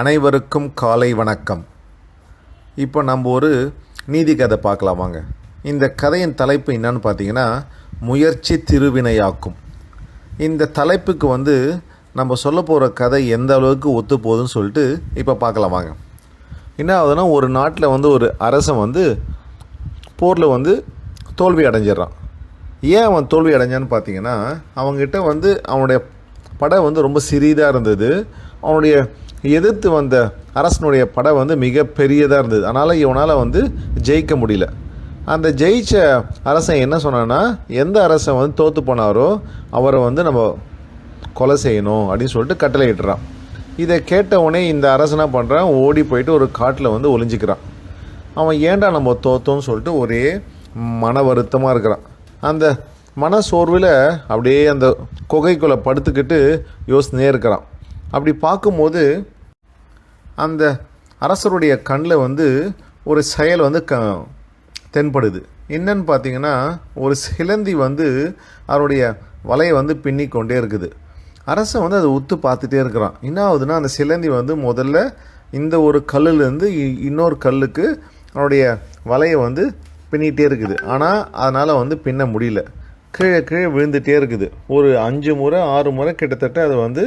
அனைவருக்கும் காலை வணக்கம். இப்போ நம்ம ஒரு நீதி கதை பார்க்கலாம் வாங்க. இந்த கதையின் தலைப்பு என்னன்னு பார்த்தீங்கன்னா முயற்சி திருவினையாக்கும். இந்த தலைப்புக்கு வந்து நம்ம சொல்ல போகிற கதை எந்த அளவுக்கு ஒத்து போகுதுன்னு சொல்லிட்டு இப்போ பார்க்கலாம் வாங்க. என்ன ஆகுதுன்னா ஒரு நாட்டில் வந்து ஒரு அரசன் வந்து போரில் வந்து தோல்வி அடைஞ்சிடுறான். ஏன் அவன் தோல்வி அடைஞ்சான்னு பார்த்தீங்கன்னா அவங்ககிட்ட வந்து அவனுடைய படம் வந்து ரொம்ப சிறிதாக இருந்தது. அவனுடைய எதிர்த்து வந்த அரசனுடைய படம் வந்து மிக பெரியதாக இருந்தது. அதனால் இவனால் வந்து ஜெயிக்க முடியல. அந்த ஜெயிச்ச அரசன் என்ன சொன்னான்னா எந்த அரசன் வந்து தோற்று போனாரோ அவரை வந்து நம்ம கொலை செய்யணும் அப்படின்னு சொல்லிட்டு கட்டளையிட்டுறான் இதை கேட்டவுடனே இந்த அரசனாக பண்ணுறான் ஓடி போயிட்டு ஒரு காட்டில் வந்து ஒளிஞ்சிக்கிறான். அவன் ஏன்டா நம்ம தோத்தோன்னு சொல்லிட்டு ஒரே மன வருத்தமாக இருக்கிறான். அந்த மன சோர்வில் அப்படியே அந்த குகைக்குள்ளே படுத்துக்கிட்டு யோசனையே இருக்கிறான் அப்படி பார்க்கும்போது அந்த அரசருடைய கண்ணில் வந்து ஒரு செயல் வந்து க தென்படுது. என்னன்னு பார்த்தீங்கன்னா ஒரு சிலந்தி வந்து அவருடைய வலையை வந்து பின்னி கொண்டே இருக்குது. அரசன் வந்து அதை உத்து பார்த்துட்டே இருக்கிறான். என்ன ஆகுதுன்னா அந்த சிலந்தி வந்து முதல்ல இந்த ஒரு கல்லுலேருந்து இ- இன்னொரு கல்லுக்கு அவனுடைய வலையை வந்து பின்னிகிட்டே இருக்குது. ஆனால் அதனால் வந்து பின்ன முடியல. கீழே கீழே விழுந்துகிட்டே இருக்குது. ஒரு அஞ்சு முறை ஆறு முறை கிட்டத்தட்ட அது வந்து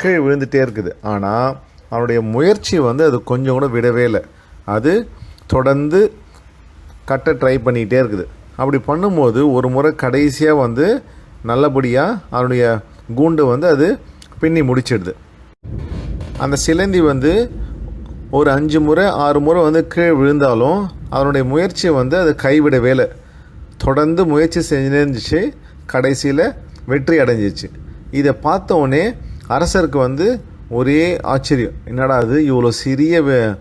கீழே விழுந்துகிட்டே இருக்குது. ஆனால் அவனுடைய முயற்சி வந்து அது கொஞ்சம் கூட விடவே இல்லை. அது தொடர்ந்து கட்ட ட்ரை பண்ணிக்கிட்டே இருக்குது. அப்படி பண்ணும்போது ஒரு முறை கடைசியாக வந்து நல்லபடியாக அவனுடைய கூண்டு வந்து அது பின்னி முடிச்சிடுது. அந்த சிலந்தி வந்து ஒரு அஞ்சு முறை ஆறு முறை வந்து கீழே விழுந்தாலும் அதனுடைய முயற்சியை வந்து அது கைவிடவே இல்லை. தொடர்ந்து முயற்சி செஞ்சிருந்துச்சு. இருந்துச்சு கடைசியில் வெற்றி அடைஞ்சிச்சு. இதை பார்த்த அரசருக்கு வந்து ஒரே ஆச்சரியம். என்னடா அது இவ்வளோ சிறிய வே-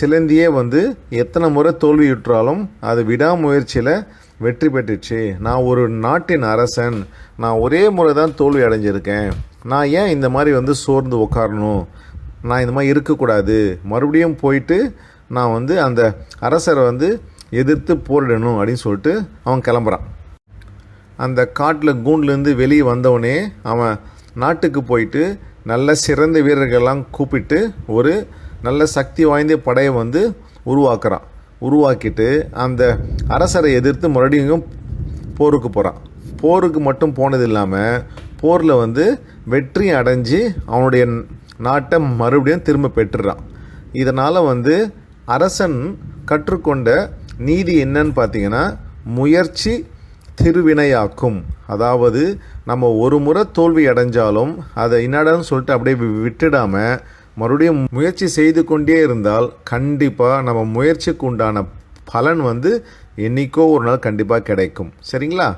சிலந்தியே வந்து எத்தனை முறை தோல்வியுற்றாலும் அது விடாமுயற்சியில் வெற்றி பெற்றுச்சு. நான் ஒரு நாட்டின் அரசன். நான் ஒரே முறை தான் தோல்வி அடைஞ்சிருக்கேன். நான் ஏன் இந்த மாதிரி வந்து சோர்ந்து உட்காரணும் நான் இந்த மாதிரி இருக்கக்கூடாது. மறுபடியும் போயிட்டு நான் வந்து அந்த அரசரை வந்து எதிர்த்து போரிடணும் அப்படின்னு சொல்லிட்டு அவன் கிளம்புறான். அந்த காட்டில் கூண்டுலேருந்து வெளியே வந்தவனே அவன் நாட்டுக்கு போயிட்டு நல்ல சிறந்த வீரர்கள்லாம் கூப்பிட்டு ஒரு நல்ல சக்தி வாய்ந்த படையை வந்து உருவாக்குறான். உருவாக்கிட்டு அந்த அரசரை எதிர்த்து மறுபடியும் போருக்கு போகிறான் போருக்கு மட்டும் போனது இல்லாமல் போரில் வந்து வெற்றி அடைஞ்சு அவனுடைய நாட்டை மறுபடியும் திரும்ப பெற்றுறான். இதனால் வந்து அரசன் கற்றுக்கொண்ட நீதி என்னன்னு பார்த்தீங்கன்னா முயற்சி திருவினையாக்கும். அதாவது நம்ம ஒரு முறை தோல்வி அடைஞ்சாலும் அதை என்னடான்னு சொல்லிட்டு அப்படியே வி- மறுபடியும் முயற்சி செய்து கொண்டே இருந்தால் கண்டிப்பாக நம்ம முயற்சிக்கு உண்டான பலன் வந்து என்றைக்கோ ஒரு நாள் கண்டிப்பாக கிடைக்கும். சரிங்களா?